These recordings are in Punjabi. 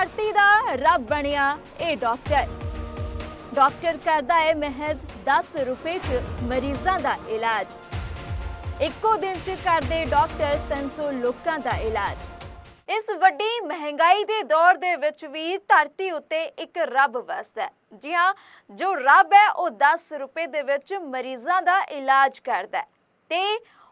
ਧਰਤੀ ਦਾ ਰੱਬ ਬਣਿਆ ਇਹ ਡਾਕਟਰ ਡਾਕਟਰ ਕਰਦਾ ਹੈ ਮਹਿਜ਼ 10 ਰੁਪਏ 'ਚ ਮਰੀਜ਼ਾਂ ਦਾ ਇਲਾਜ। ਇੱਕੋ ਦਿਨ 'ਚ ਕਰਦੇ ਡਾਕਟਰ 300 ਲੋਕਾਂ ਦਾ ਇਲਾਜ। ਇਸ ਵੱਡੀ ਮਹਿੰਗਾਈ ਦੇ ਦੌਰ ਦੇ ਵਿੱਚ ਵੀ ਧਰਤੀ ਉੱਤੇ ਇੱਕ ਰੱਬ ਵਸਦਾ ਹੈ। ਜੀ ਹਾਂ, ਜੋ ਰੱਬ ਹੈ, ਉਹ 10 ਰੁਪਏ ਦੇ ਵਿੱਚ ਮਰੀਜ਼ਾਂ ਦਾ ਇਲਾਜ ਕਰਦਾ ਹੈ। ਤੇ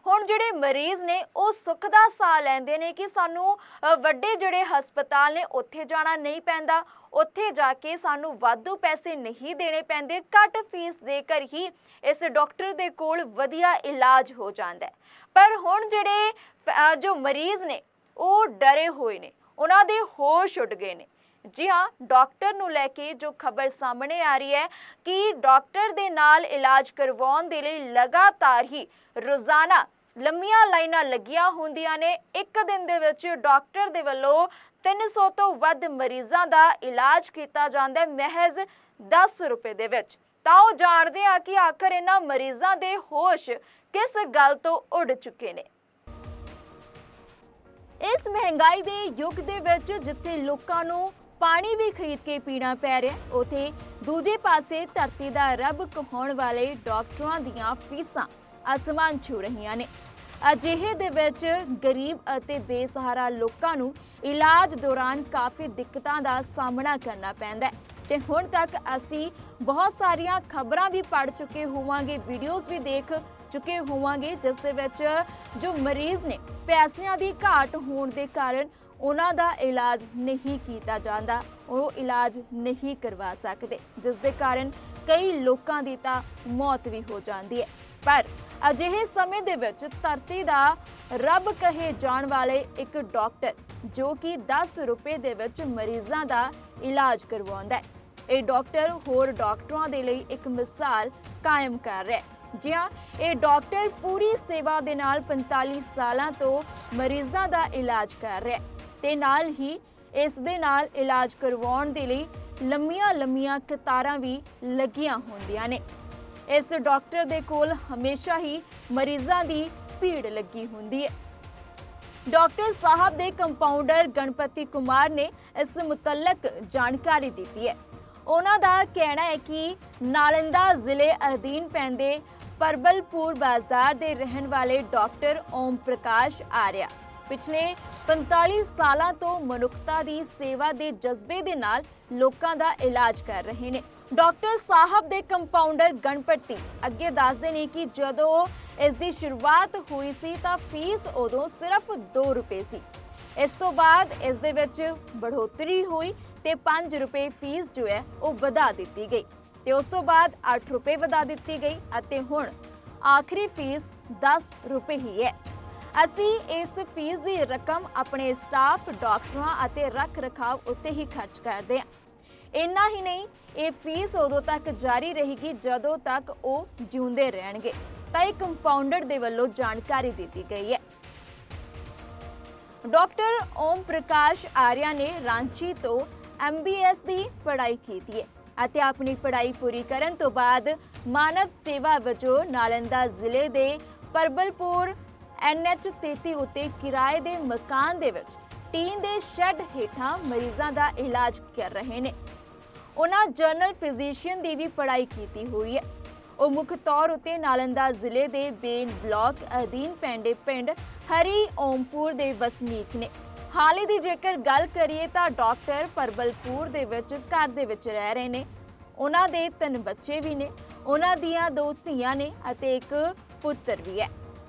ਹੁਣ ਜਿਹੜੇ ਮਰੀਜ਼ ਨੇ, ਉਹ ਸੁੱਖ ਦਾ ਸਾਹ ਲੈਂਦੇ ਨੇ ਕਿ ਸਾਨੂੰ ਵੱਡੇ ਜਿਹੜੇ ਹਸਪਤਾਲ ਨੇ, ਉੱਥੇ ਜਾਣਾ ਨਹੀਂ ਪੈਂਦਾ। ਉੱਥੇ ਜਾ ਕੇ ਸਾਨੂੰ ਵਾਧੂ ਪੈਸੇ ਨਹੀਂ ਦੇਣੇ ਪੈਂਦੇ। ਘੱਟ ਫੀਸ ਦੇ ਕਰ ਹੀ ਇਸ ਡਾਕਟਰ ਦੇ ਕੋਲ ਵਧੀਆ ਇਲਾਜ ਹੋ ਜਾਂਦਾ ਹੈ। ਪਰ ਹੁਣ ਜਿਹੜੇ ਜੋ ਮਰੀਜ਼ ਨੇ, ਉਹ ਡਰੇ ਹੋਏ ਨੇ। ਉਹਨਾਂ ਦੇ ਹੋਸ਼ ਉੱਡ ਗਏ ਨੇ। ਜੀ ਹਾਂ, ਡਾਕਟਰ ਨੂੰ ਲੈ ਕੇ ਜੋ ਖਬਰ ਸਾਹਮਣੇ ਆ ਰਹੀ ਹੈ ਕਿ ਡਾਕਟਰ ਦੇ ਨਾਲ ਇਲਾਜ ਕਰਵਾਉਣ ਦੇ ਲਈ ਲਗਾਤਾਰ ਹੀ ਰੋਜ਼ਾਨਾ ਲੰਮੀਆਂ ਲਾਈਨਾਂ ਲੱਗੀਆਂ ਹੁੰਦੀਆਂ ਨੇ। ਇੱਕ ਦਿਨ ਦੇ ਵਿੱਚ ਡਾਕਟਰ ਦੇ ਵੱਲੋਂ 300 ਤੋਂ ਵੱਧ ਮਰੀਜ਼ਾਂ ਦਾ ਇਲਾਜ ਕੀਤਾ ਜਾਂਦਾ ਹੈ ਮਹਿਜ਼ 10 ਰੁਪਏ ਦੇ ਵਿੱਚ। ਤਾਂ ਉਹ ਜਾਣਦੇ ਆ ਕਿ ਆਖਰ ਇਹਨਾਂ ਮਰੀਜ਼ਾਂ ਦੇ ਹੋਸ਼ ਕਿਸ ਗੱਲ ਤੋਂ ਉੱਡ ਚੁੱਕੇ ਨੇ। ਇਸ ਮਹਿੰਗਾਈ ਦੇ ਯੁੱਗ ਦੇ ਵਿੱਚ ਜਿੱਥੇ ਲੋਕਾਂ ਨੂੰ ਪਾਣੀ ਵੀ ਖਰੀਦ ਕੇ ਪੀਣਾ ਪੈ ਰਿਹਾ ਉਥੇ ਦੂਜੇ ਪਾਸੇ ਧਰਤੀ ਦਾ ਰੱਬ ਕਹਾਉਣ ਵਾਲੇ ਡਾਕਟਰਾਂ ਦੀਆਂ ਫੀਸਾਂ। ਅਸਮਾਨ ਛੂ ਰਹੀਆਂ ਨੇ। ਅਜਿਹੇ ਦੇ ਵਿੱਚ ਗਰੀਬ ਅਤੇ ਬੇਸਹਾਰਾ ਲੋਕਾਂ ਨੂੰ ਇਲਾਜ ਦੌਰਾਨ ਕਾਫੀ ਦਿੱਕਤਾਂ ਦਾ ਸਾਹਮਣਾ ਕਰਨਾ ਪੈਂਦਾ ਹੈ। ਤੇ ਹੁਣ ਤੱਕ ਅਸੀਂ ਬਹੁਤ ਸਾਰੀਆਂ ਖਬਰਾਂ ਵੀ ਪੜ੍ਹ ਚੁੱਕੇ ਹੋਵਾਂਗੇ, ਵੀਡੀਓਜ਼ ਵੀ ਦੇਖ ਚੁੱਕੇ ਹੋਵਾਂਗੇ, ਜਿਸ ਦੇ ਵਿੱਚ ਜੋ ਮਰੀਜ਼ ਨੇ, ਪੈਸਿਆਂ ਦੀ ਘਾਟ ਹੋਣ ਦੇ ਕਾਰਨ ਉਹਨਾਂ ਦਾ ਇਲਾਜ ਨਹੀਂ ਕੀਤਾ ਜਾਂਦਾ, ਉਹ ਇਲਾਜ ਨਹੀਂ ਕਰਵਾ ਸਕਦੇ, ਜਿਸ ਦੇ ਕਾਰਨ ਕਈ ਲੋਕਾਂ ਦੀ ਤਾਂ ਮੌਤ ਵੀ ਹੋ ਜਾਂਦੀ ਹੈ। ਪਰ ਅਜਿਹੇ ਸਮੇਂ ਦੇ ਵਿੱਚ ਧਰਤੀ ਦਾ ਰੱਬ ਕਹੇ ਜਾਣ ਵਾਲੇ ਇੱਕ ਡਾਕਟਰ ਜੋ ਕਿ 10 ਰੁਪਏ ਦੇ ਵਿੱਚ ਮਰੀਜ਼ਾਂ ਦਾ ਇਲਾਜ ਕਰਵਾਉਂਦਾ ਹੈ। ਇਹ ਡਾਕਟਰ ਹੋਰ ਡਾਕਟਰਾਂ ਦੇ ਲਈ ਇੱਕ ਮਿਸਾਲ ਕਾਇਮ ਕਰ ਰਿਹਾ ਹੈ। ਜੀ ਇਹ ਡਾਕਟਰ ਪੂਰੀ ਸੇਵਾ ਦੇ ਨਾਲ 45 ਸਾਲਾਂ ਤੋਂ ਮਰੀਜ਼ਾਂ ਦਾ ਇਲਾਜ ਕਰ ਰਿਹਾ ਹੈ ਤੇ ਨਾਲ ਹੀ ਇਸ ਦੇ ਨਾਲ ਇਲਾਜ ਕਰਵਾਉਣ ਦੇ ਲਈ ਲੰਮੀਆਂ ਲੰਮੀਆਂ ਕਤਾਰਾਂ ਵੀ ਲੱਗੀਆਂ ਹੁੰਦੀਆਂ ਨੇ। ਇਸ ਡਾਕਟਰ ਦੇ ਕੋਲ ਹਮੇਸ਼ਾ ਹੀ ਮਰੀਜ਼ਾਂ ਦੀ ਭੀੜ ਲੱਗੀ ਹੁੰਦੀ ਹੈ। ਡਾਕਟਰ ਸਾਹਿਬ ਦੇ ਕੰਪਾਊਂਡਰ ਗਣਪਤੀ ਕੁਮਾਰ ਨੇ ਇਸ ਮੁਤਲਕ ਜਾਣਕਾਰੀ ਦਿੱਤੀ ਹੈ। ਉਹਨਾਂ ਦਾ ਕਹਿਣਾ ਹੈ ਕਿ ਨਾਲੰਦਾ ਜ਼ਿਲ੍ਹੇ ਅਧੀਨ ਪੈਂਦੇ ਪਰਬਲਪੁਰ ਬਾਜ਼ਾਰ ਦੇ ਰਹਿਣ ਵਾਲੇ ਡਾਕਟਰ ਓਮ ਪ੍ਰਕਾਸ਼ ਆਰਿਆ ਪਿਛਲੇ 45 ਸਾਲਾਂ ਤੋਂ ਮਨੁੱਖਤਾ ਦੀ ਸੇਵਾ ਦੇ ਜਜ਼ਬੇ ਦੇ ਨਾਲ ਲੋਕਾਂ ਦਾ ਇਲਾਜ ਕਰ ਰਹੇ ਨੇ। ਡਾਕਟਰ ਸਾਹਿਬ ਦੇ ਕੰਪਾਊਂਡਰ ਗਣਪਤੀ ਅੱਗੇ ਦੱਸਦੇ ਨੇ ਕਿ ਜਦੋਂ ਇਸ ਦੀ ਸ਼ੁਰੂਆਤ ਹੋਈ ਸੀ ਤਾਂ ਫੀਸ ਉਦੋਂ ਸਿਰਫ 2 ਰੁਪਏ ਸੀ। ਇਸ ਤੋਂ ਬਾਅਦ ਇਸ ਦੇ ਵਿੱਚ ਬੜ੍ਹੋਤਰੀ ਹੋਈ ਤੇ 5 ਰੁਪਏ ਫੀਸ ਜੋ ਹੈ ਉਹ ਵਧਾ ਦਿੱਤੀ ਗਈ ਤੇ ਉਸ ਤੋਂ ਬਾਅਦ 8 ਰੁਪਏ ਵਧਾ ਦਿੱਤੀ ਗਈ ਅਤੇ ਹੁਣ ਆਖਰੀ ਫੀਸ 10 ਰੁਪਏ ਹੀ ਹੈ। ਅਸੀਂ ਇਸ ਫੀਸ ਦੀ ਰਕਮ ਆਪਣੇ ਸਟਾਫ, ਡਾਕਟਰਾਂ ਅਤੇ ਰੱਖ ਰਖਾਵ ਉੱਤੇ ਹੀ ਖਰਚ ਕਰਦੇ ਹਾਂ। ਇੰਨਾ ਹੀ ਨਹੀਂ, ਇਹ ਫੀਸ ਉਦੋਂ ਤੱਕ ਜਾਰੀ ਰਹੇਗੀ ਜਦੋਂ ਤੱਕ ਉਹ ਜਿਉਂਦੇ ਰਹਿਣਗੇ। ਤਾਂ ਇਹ ਕੰਪਾਊਂਡਰ ਦੇ ਵੱਲੋਂ ਜਾਣਕਾਰੀ ਦਿੱਤੀ ਗਈ ਹੈ। ਡਾਕਟਰ ਓਮ ਪ੍ਰਕਾਸ਼ ਆਰਿਆ ਨੇ ਰਾਂਚੀ ਤੋਂ ਐਮਬੀਐਸ ਦੀ ਪੜ੍ਹਾਈ ਕੀਤੀ ਹੈ ਅਤੇ ਆਪਣੀ ਪੜ੍ਹਾਈ ਪੂਰੀ ਕਰਨ ਤੋਂ ਬਾਅਦ ਮਾਨਵ ਸੇਵਾ ਵਜੋਂ ਨਾਲੰਦਾ ਜ਼ਿਲ੍ਹੇ ਦੇ ਪਰਬਲਪੁਰ ਐਨਐਚ 33 ਉੱਤੇ ਕਿਰਾਏ ਦੇ ਮਕਾਨ ਦੇ ਵਿੱਚ ਟੀਨ ਦੇ ਸ਼ੈੱਡ ਹੇਠਾਂ ਮਰੀਜ਼ਾਂ ਦਾ ਇਲਾਜ ਕਰ ਰਹੇ ਨੇ। ਉਹਨਾਂ ਜਨਰਲ ਫਿਜ਼ੀਸ਼ੀਅਨ ਦੀ ਵੀ ਪੜ੍ਹਾਈ ਕੀਤੀ ਹੋਈ ਹੈ। ਉਹ ਮੁੱਖ ਤੌਰ ਉਤੇ ਨਾਲੰਦਾ ਜ਼ਿਲ੍ਹੇ ਦੇ ਬੇਨ ਬਲਾਕ ਅਧੀਨ ਪੈਂਡੇ ਪਿੰਡ ਹਰੀ ਓਮਪੁਰ ਦੇ ਵਸਨੀਕ ਨੇ। ਹਾਲੇ ਦੀ ਜੇਕਰ ਗੱਲ ਕਰੀਏ ਤਾਂ ਡਾਕਟਰ ਪਰਬਲਪੁਰ ਦੇ ਵਿੱਚ ਘਰ ਦੇ ਵਿੱਚ ਰਹਿ ਰਹੇ ਨੇ। ਉਹਨਾਂ ਦੇ ਤਿੰਨ ਬੱਚੇ ਵੀ ਨੇ। ਉਹਨਾਂ ਦੀਆਂ ਦੋ ਧੀਆਂ ਨੇ ਅਤੇ ਇੱਕ ਪੁੱਤਰ ਵੀ ਹੈ।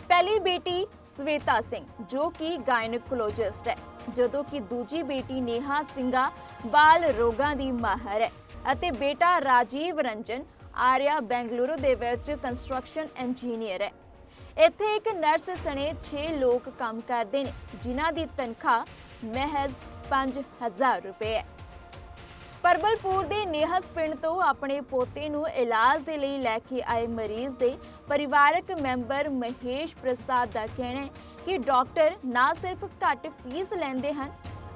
ਪਹਿਲੀ ਬੇਟੀ ਸਵੇਤਾ ਸਿੰਘ, ਜੋ ਕਿ ਗਾਇਨੋਕੋਲੋਜਿਸਟ ਹੈ। ਜਦੋਂ ਕਿ ਦੂਜੀ ਬੇਟੀ ਨੇਹਾ ਸਿੰਘਾ ਬਾਲ ਰੋਗਾਂ ਦੀ ਮਾਹਰ ਹੈ ਅਤੇ ਬੇਟਾ ਰਾਜੀਵ ਰੰਜਨ ਆਰਿਆ ਬੈਂਗਲੁਰੂ ਦੇ ਵਿੱਚ ਕੰਸਟਰਕਸ਼ਨ ਇੰਜੀਨੀਅਰ ਹੈ। ਇੱਥੇ ਇੱਕ ਨਰਸ ਸਣੇ 6 ਲੋਕ ਕੰਮ ਕਰਦੇ ਨੇ, ਜਿਨ੍ਹਾਂ ਦੀ ਤਨਖਾਹ ਮਹਿਜ਼ 5000 ਰੁਪਏ ਹੈ। ਪਰਬਲਪੁਰ ਦੇ ਨੇਹਸ ਪਿੰਡ ਤੋਂ ਆਪਣੇ ਪੋਤੇ ਨੂੰ ਇਲਾਜ ਦੇ ਲਈ ਲੈ ਕੇ ਆਏ ਮਰੀਜ਼ ਦੇ ਪਰਿਵਾਰਕ ਮੈਂਬਰ ਮਹੇਸ਼ ਪ੍ਰਸਾਦ ਦਾ ਕਹਿਣਾ ਹੈ ਕਿ ਡਾਕਟਰ ਨਾ ਸਿਰਫ ਘੱਟ ਫੀਸ ਲੈਂਦੇ ਹਨ,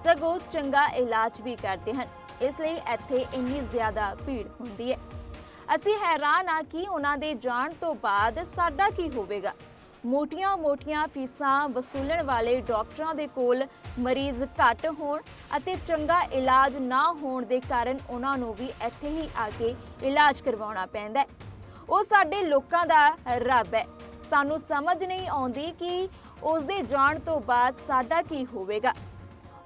ਸਗੋਂ ਚੰਗਾ ਇਲਾਜ ਵੀ ਕਰਦੇ ਹਨ। ਇਸ ਲਈ ਇੱਥੇ ਇੰਨੀ ਜ਼ਿਆਦਾ ਭੀੜ ਹੁੰਦੀ ਹੈ। ਅਸੀਂ ਹੈਰਾਨ ਆ ਕਿ ਉਹਨਾਂ ਦੇ ਜਾਣ ਤੋਂ ਬਾਅਦ ਸਾਡਾ ਕੀ ਹੋਵੇਗਾ। ਮੋਟੀਆਂ-ਮੋਟੀਆਂ ਫੀਸਾਂ ਵਸੂਲਣ ਵਾਲੇ ਡਾਕਟਰਾਂ ਦੇ ਕੋਲ ਮਰੀਜ਼ ਘੱਟ ਹੋਣ ਅਤੇ ਚੰਗਾ ਇਲਾਜ ਨਾ ਹੋਣ ਦੇ ਕਾਰਨ ਉਹਨਾਂ ਨੂੰ ਵੀ ਇੱਥੇ ਹੀ ਆ ਕੇ ਇਲਾਜ ਕਰਵਾਉਣਾ ਪੈਂਦਾ ਹੈ। ਉਹ ਸਾਡੇ ਲੋਕਾਂ ਦਾ ਰੱਬ ਹੈ। ਸਾਨੂੰ ਸਮਝ ਨਹੀਂ ਆਉਂਦੀ ਕਿ ਉਸ ਦੇ ਜਾਣ ਤੋਂ ਬਾਅਦ ਸਾਡਾ ਕੀ ਹੋਵੇਗਾ?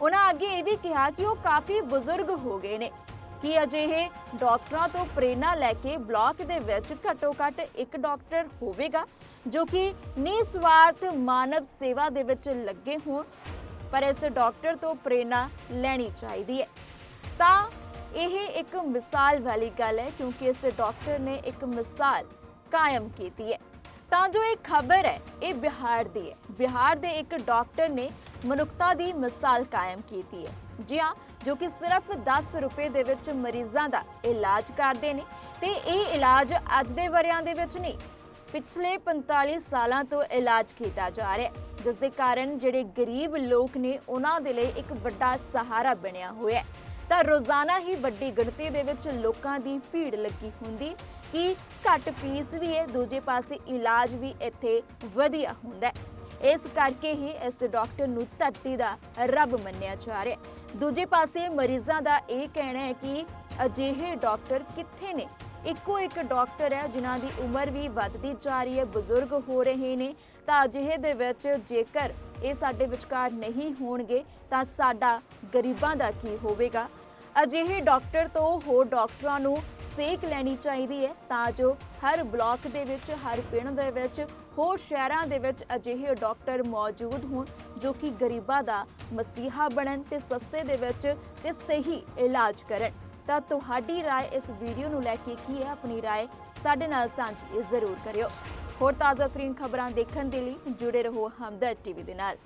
ਉਹਨਾਂ ਅੱਗੇ ਇਹ ਵੀ ਕਿਹਾ ਕਿ ਉਹ ਕਾਫੀ ਬਜ਼ੁਰਗ ਹੋ ਗਏ ਨੇ। ਕਿ ਅਜਿਹੇ ਡਾਕਟਰਾਂ ਤੋਂ ਪ੍ਰੇਰਣਾ ਲੈ ਕੇ ਬਲਾਕ ਦੇ ਵਿੱਚ ਘੱਟੋ ਘੱਟ ਇੱਕ ਡਾਕਟਰ ਹੋਵੇਗਾ, ਜੋ ਕਿ ਨਿਸਵਾਰਥ ਮਾਨਵ ਸੇਵਾ ਦੇ ਵਿੱਚ ਲੱਗੇ ਹੋਣ, ਪਰ ਇਸ ਡਾਕਟਰ ਤੋਂ ਪ੍ਰੇਰਣਾ ਲੈਣੀ ਚਾਹੀਦੀ ਹੈ। ਤਾਂ ਇਹ ਇੱਕ ਮਿਸਾਲ ਵਾਲੀ ਗੱਲ ਹੈ, ਕਿਉਂਕਿ ਇਸ ਡਾਕਟਰ ਨੇ ਇੱਕ ਮਿਸਾਲ ਕਾਇਮ ਕੀਤੀ ਹੈ। ਤਾਂ ਜੋ ਇਹ ਖਬਰ ਹੈ, ਇਹ ਬਿਹਾਰ ਦੀ ਹੈ। ਬਿਹਾਰ ਦੇ ਇੱਕ ਡਾਕਟਰ ਨੇ ਮਨੁੱਖਤਾ ਦੀ ਮਿਸਾਲ ਕਾਇਮ ਕੀਤੀ ਹੈ। ਜੀ ਹਾਂ, ਜੋ ਕਿ ਸਿਰਫ 10 ਰੁਪਏ ਦੇ ਵਿੱਚ ਮਰੀਜ਼ਾਂ ਦਾ ਇਲਾਜ ਕਰਦੇ ਨੇ ਤੇ ਇਹ ਇਲਾਜ ਅੱਜ ਦੇ ਵਰਿਆਂ ਦੇ ਵਿੱਚ ਨਹੀਂ, ਪਿਛਲੇ 45 ਸਾਲਾਂ ਤੋਂ ਇਲਾਜ ਕੀਤਾ ਜਾ ਰਿਹਾ ਹੈ, ਜਿਸ ਦੇ ਕਾਰਨ ਜਿਹੜੇ ਗਰੀਬ ਲੋਕ ਨੇ, ਉਹਨਾਂ ਦੇ ਲਈ ਇੱਕ ਵੱਡਾ ਸਹਾਰਾ ਬਣਿਆ ਹੋਇਆ ਹੈ। ਤਾਂ ਰੋਜ਼ਾਨਾ ਹੀ ਵੱਡੀ ਗਿਣਤੀ ਦੇ ਵਿੱਚ ਲੋਕਾਂ ਦੀ ਭੀੜ ਲੱਗੀ ਹੁੰਦੀ ਕਿ ਘੱਟ ਫੀਸ ਵੀ ਹੈ, ਦੂਜੇ ਪਾਸੇ ਇਲਾਜ ਵੀ ਇੱਥੇ ਵਧੀਆ ਹੁੰਦਾ ਹੈ। ਇਸ ਕਰਕੇ ਹੀ ਇਸ ਡਾਕਟਰ ਨੂੰ ਧਰਤੀ ਦਾ ਰੱਬ ਮੰਨਿਆ ਜਾ ਰਿਹਾ ਹੈ। ਦੂਜੇ ਪਾਸੇ ਮਰੀਜ਼ਾਂ ਦਾ ਇਹ ਕਹਿਣਾ ਹੈ ਕਿ ਅਜਿਹੇ ਡਾਕਟਰ ਕਿੱਥੇ ਨੇ? ਇੱਕੋ ਇੱਕ ਡਾਕਟਰ ਹੈ, ਜਿਨ੍ਹਾਂ ਦੀ ਉਮਰ ਵੀ ਵੱਧਦੀ ਜਾ ਰਹੀ ਹੈ, ਬਜ਼ੁਰਗ ਹੋ ਰਹੇ ਨੇ। ਤਾਂ ਅਜਿਹੇ ਦੇ ਵਿੱਚ ਜੇਕਰ ਇਹ ਸਾਡੇ ਵਿਚਕਾਰ ਨਹੀਂ ਹੋਣਗੇ, ਤਾਂ ਸਾਡਾ ਗਰੀਬਾਂ ਦਾ ਕੀ ਹੋਵੇਗਾ? ਅਜਿਹੇ ਡਾਕਟਰ ਤੋਂ ਹੋਰ ਡਾਕਟਰਾਂ ਨੂੰ ਸੇਕ ਲੈਣੀ ਚਾਹੀਦੀ ਹੈ ਤਾਂ ਜੋ ਹਰ ਬਲਾਕ ਦੇ ਵਿੱਚ ਹਰ ਪਿੰਡ ਦੇ ਵਿੱਚ ਹੋਰ ਸ਼ਹਿਰਾਂ ਦੇ ਵਿੱਚ ਅਜਿਹੇ ਡਾਕਟਰ ਮੌਜੂਦ ਹੋਣ ਜੋ ਕਿ ਗਰੀਬਾਂ ਦਾ ਮਸੀਹਾ ਬਣਨ ਤੇ ਸਸਤੇ ਦੇ ਵਿੱਚ ਤੇ ਸਹੀ ਇਲਾਜ ਕਰਨ ਤਾਂ ਤੁਹਾਡੀ رائے ਇਸ ਵੀਡੀਓ ਨੂੰ ਲੈ ਕੇ ਕੀ ਹੈ ਆਪਣੀ رائے ਸਾਡੇ ਨਾਲ ਸਾਂਝੀ ਜ਼ਰੂਰ ਕਰਿਓ ਹੋਰ ਤਾਜ਼ਾ ਤਰੀਨ ਖਬਰਾਂ ਦੇਖਣ ਦੇ ਲਈ ਜੁੜੇ ਰਹੋ ਹਮਦਰਦ ਟੀਵੀ ਦੇ ਨਾਲ